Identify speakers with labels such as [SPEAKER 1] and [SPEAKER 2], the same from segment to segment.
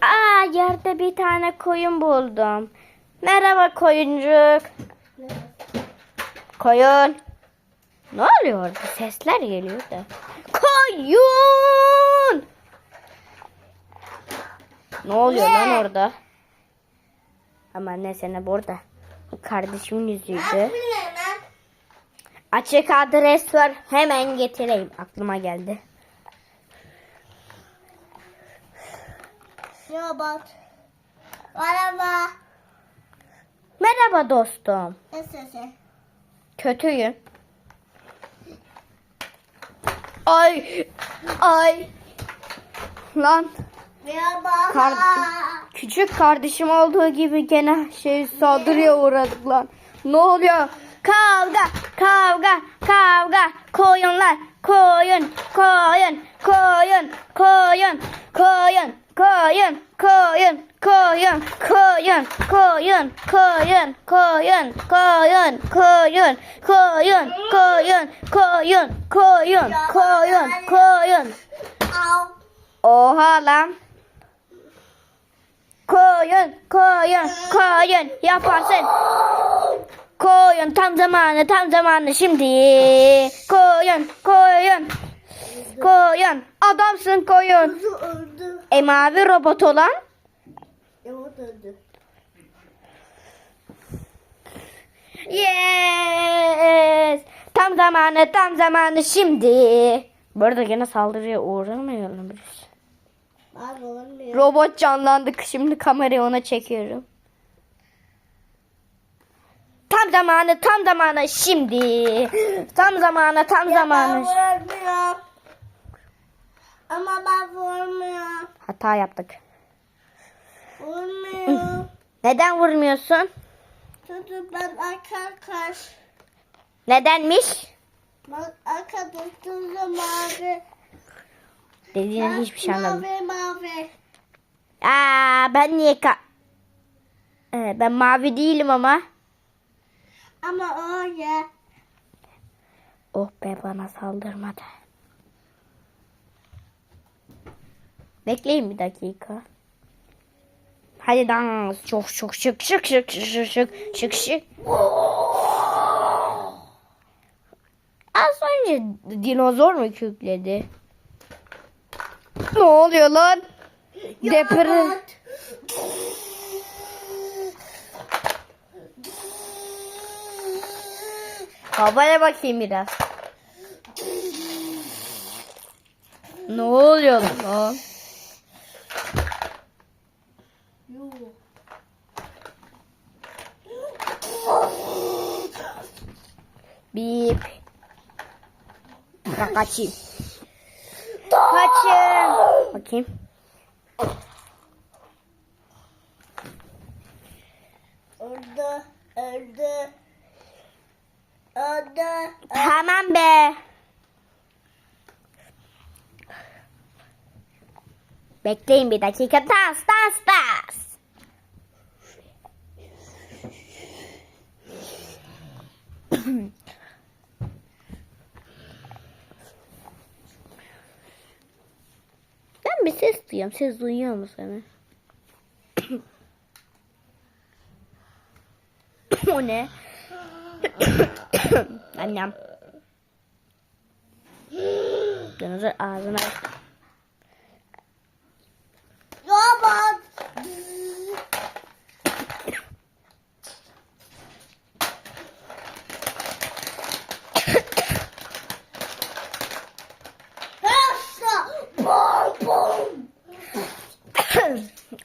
[SPEAKER 1] Aa yerde bir tane koyun buldum. Merhaba koyuncuk. Koyun. Ne oluyor? Sesler geliyor da. Koyun. Ne oluyor lan orada? Ama ne burada. Kardeşimin yüzüydü. Açık adres var. Hemen getireyim. Aklıma geldi.
[SPEAKER 2] Robot. Araba.
[SPEAKER 1] Merhaba dostum.
[SPEAKER 2] Nasılsın?
[SPEAKER 1] Kötüyüm. Ay. Ay. Lan.
[SPEAKER 2] Merhaba.
[SPEAKER 1] Kar- küçük kardeşim olduğu gibi gene şey saldırıya uğradık lan. Ne oluyor? Kavga, kavga, kavga. Koyunlar, koyun, koyun, koyun, koyun, koyun, koyun, koyun, koyun, koyun, koyun, koyun, koyun, koyun, koyun, koyun, koyun, koyun, koyun, koyun, koyun.
[SPEAKER 2] Al.
[SPEAKER 1] Oha lan. Koyun, koyun, koyun yaparsın. Koyun tam zamanı, tam zamanı şimdi. Koyun, koyun. Koyun, adamsın koyun.
[SPEAKER 2] Kuzu öldü.
[SPEAKER 1] E mavi robot olan?
[SPEAKER 2] Robot öldü.
[SPEAKER 1] Yes. Tam zamanı, tam zamanı şimdi. Bu arada gene saldırıya uğramayalım biz. Robot canlandık. Şimdi kamerayı ona çekiyorum. Tam zamanı, tam zamanı şimdi. Tam zamanı, tam
[SPEAKER 2] Ben
[SPEAKER 1] zamanı.
[SPEAKER 2] vurmuyorum. Ama ben vurmuyorum.
[SPEAKER 1] Hata yaptık.
[SPEAKER 2] Vurmuyorum.
[SPEAKER 1] Neden vurmuyorsun?
[SPEAKER 2] Çünkü ben arka kaş.
[SPEAKER 1] Nedenmiş?
[SPEAKER 2] Bak arka tuttuğumda mavi.
[SPEAKER 1] Dediğin hiçbir şey anlamadım.
[SPEAKER 2] Mavi mavi.
[SPEAKER 1] Aa, ben niye ka... Ee, ben mavi değilim ama.
[SPEAKER 2] Ama öyle.
[SPEAKER 1] Oh be bana saldırmadı. Bekleyin bir dakika. Hadi dans. Çok çok şık şık şık şık şık şık şık. Az önce dinozor mu kükledi? Ne oluyor lan? Deprem. Havaya bakayım biraz. Ne oluyor lan?
[SPEAKER 2] Yuh.
[SPEAKER 1] Bip. Ben kaçayım. Kaçın. Bakayım.
[SPEAKER 2] Öldü. Öldü. Öldü.
[SPEAKER 1] Tamam be. Bekleyin bir dakika. Dans dans dans. Ben bir ses duyuyorum. Ses duyuyor musun? o ne? Annem. Dinozor ağzına
[SPEAKER 2] Robot.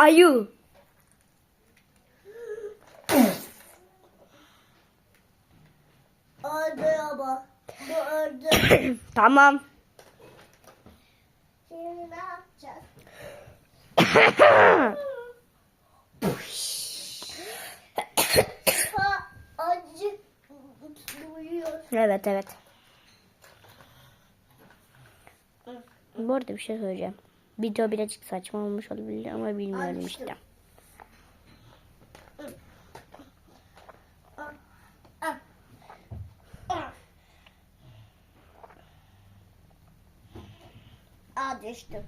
[SPEAKER 1] Ayı.
[SPEAKER 2] Öldü robot. Bu öldü.
[SPEAKER 1] tamam.
[SPEAKER 2] Şimdi ne yapacağız? Duyuyor.
[SPEAKER 1] evet evet. Bu arada bir şey söyleyeceğim. Video birazcık saçma olmuş olabilir ama bilmiyorum işte.
[SPEAKER 2] Ah, düştüm.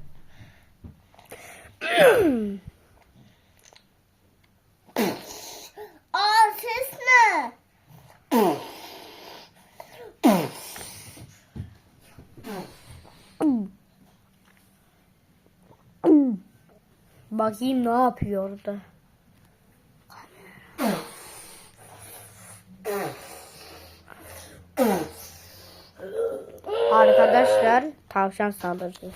[SPEAKER 2] Aa ses ne?
[SPEAKER 1] Bakayım ne yapıyor orada. Arkadaşlar tavşan saldırdı.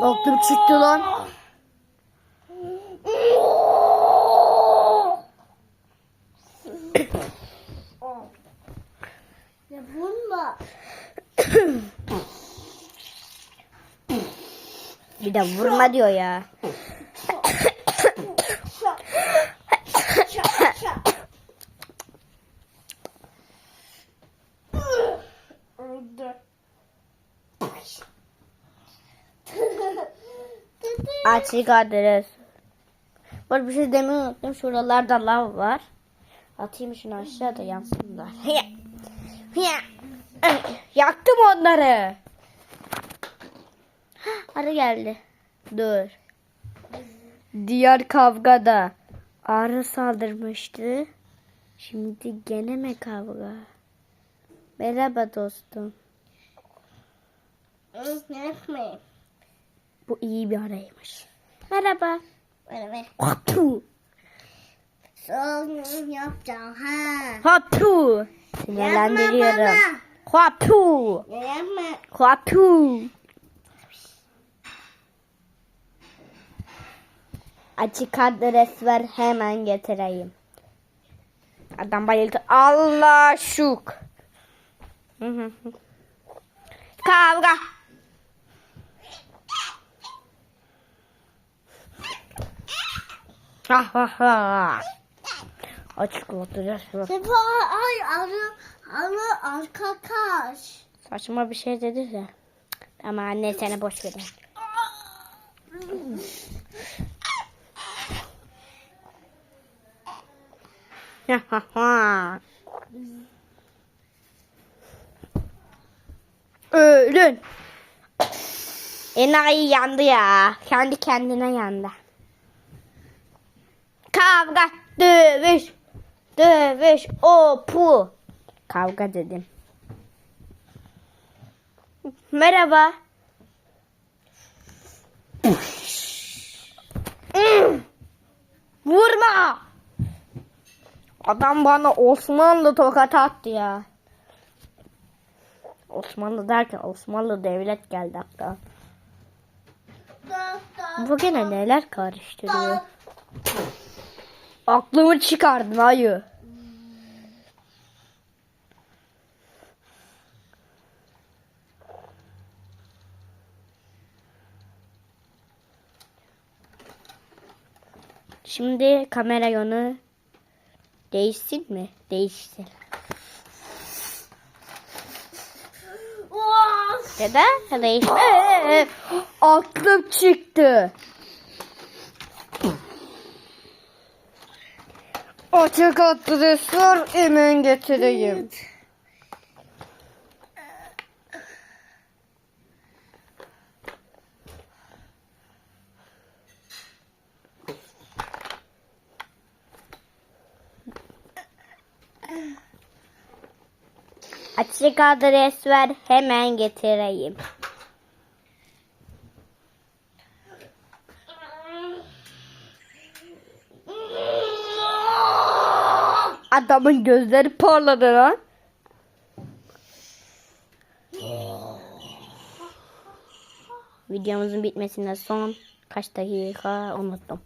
[SPEAKER 1] Doktor çıktı lan.
[SPEAKER 2] Ya vurma.
[SPEAKER 1] Bir de vurma diyor ya. Açık adres. Bak bir şey demeyi unuttum. Şuralarda lav var. Atayım şunu aşağıda yansınlar. Yaktım onları. Arı geldi. Dur. Diğer kavgada arı saldırmıştı. Şimdi gene mi kavga? Merhaba dostum.
[SPEAKER 2] Yapmayın.
[SPEAKER 1] Bu iyi bir araymış. Merhaba.
[SPEAKER 2] Ver.
[SPEAKER 1] Hatu.
[SPEAKER 2] Son yapacağım ha.
[SPEAKER 1] Hatu. Sinirlendiriyorum. Hatu.
[SPEAKER 2] Ya yapma.
[SPEAKER 1] Hatu. Açık adres ver hemen getireyim. Adam bayıldı. Allah şuk. Hı hı hı. Kavga. Ha ha ha. Açık ver.
[SPEAKER 2] Sefa ay arı arı arka kaş.
[SPEAKER 1] Saçma bir şey dedi de. Ama anne seni boş ver. Ölün. Enayi yandı ya. Kendi kendine yandı. Kavga, dövüş, dövüş, o pu. Kavga dedim. Merhaba. Vurma. Adam bana Osmanlı tokat attı ya. Osmanlı derken Osmanlı devlet geldi hatta. Bu gene neler karıştırıyor. Aklımı çıkardın ayı. Şimdi kamera yönü değişsin mi? Değişsin. Neden? Değişsin. Ee, aklım çıktı. Açık adres var hemen getireyim. Açık adres ver hemen getireyim. Adamın gözleri parladı lan. Videomuzun bitmesine son kaç dakika unuttum.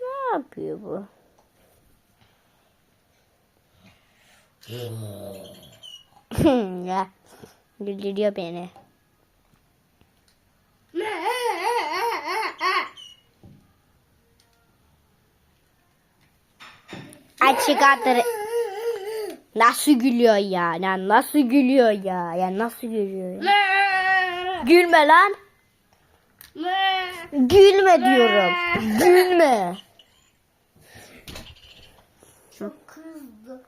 [SPEAKER 1] Ne yapıyor bu? Ya güldürüyor beni. Açık adres. Nasıl gülüyor ya? ya? Nasıl gülüyor ya? Ya nasıl gülüyor ya? Gülme lan. Gülme diyorum. Gülme.
[SPEAKER 2] Çok kızdı.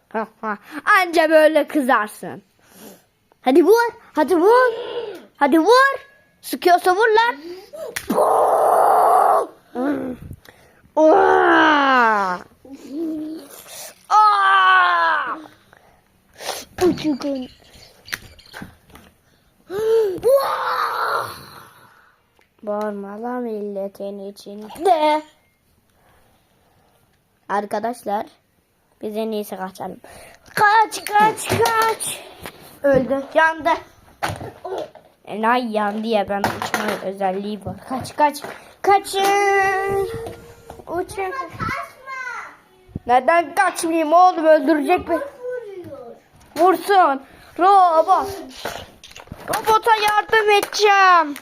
[SPEAKER 1] Anca böyle kızarsın. Hadi vur. Hadi vur. Hadi vur. Sıkıyorsa vur lan. Uçukun. Bağırma lan milletin içinde. Arkadaşlar biz en iyisi kaçalım. Kaç kaç kaç. Öldü yandı. Enayi yandı ya ben uçma özelliği var. Kaç kaç. Kaçın. Uçun.
[SPEAKER 2] Kaçma.
[SPEAKER 1] Neden kaçmayayım oğlum öldürecek mi? Vursun. Robot. Robota yardım edeceğim.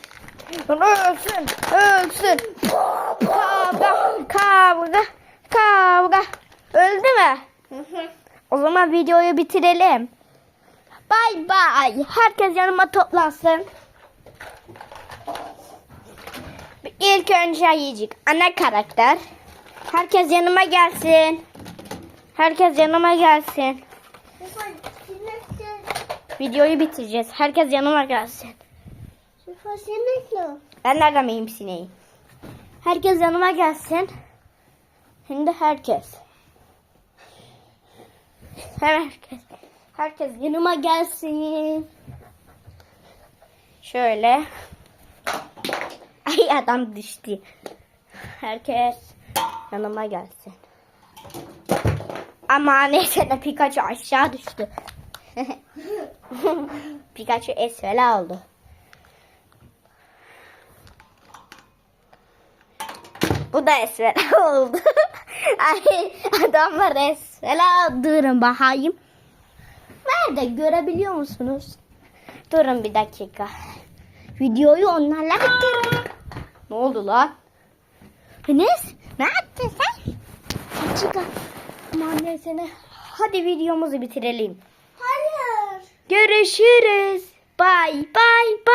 [SPEAKER 1] Ölsün. Ölsün. Kavga. Kavga. Kavga. Öldü mü? O zaman videoyu bitirelim. Bay bay. Herkes yanıma toplansın. İlk önce yiyecek. Ana karakter. Herkes yanıma gelsin. Herkes yanıma gelsin. Videoyu bitireceğiz. Herkes yanıma gelsin. Ben nereden bileyim sineği? Herkes yanıma gelsin. Şimdi herkes. Herkes. Herkes yanıma gelsin. Şöyle. Ay adam düştü. Herkes yanıma gelsin. Ama neyse de Pikachu aşağı düştü. Pikachu esvela oldu. Bu da esvela oldu. Ay adamlar esvela durun bakayım. Nerede görebiliyor musunuz? Durun bir dakika. Videoyu onlarla bitirdim. Ne oldu lan? Enes ne yaptın sen? Çık. Aman neyse ne. Hadi videomuzu bitirelim.
[SPEAKER 2] Hayır.
[SPEAKER 1] Görüşürüz. Bye bye bye.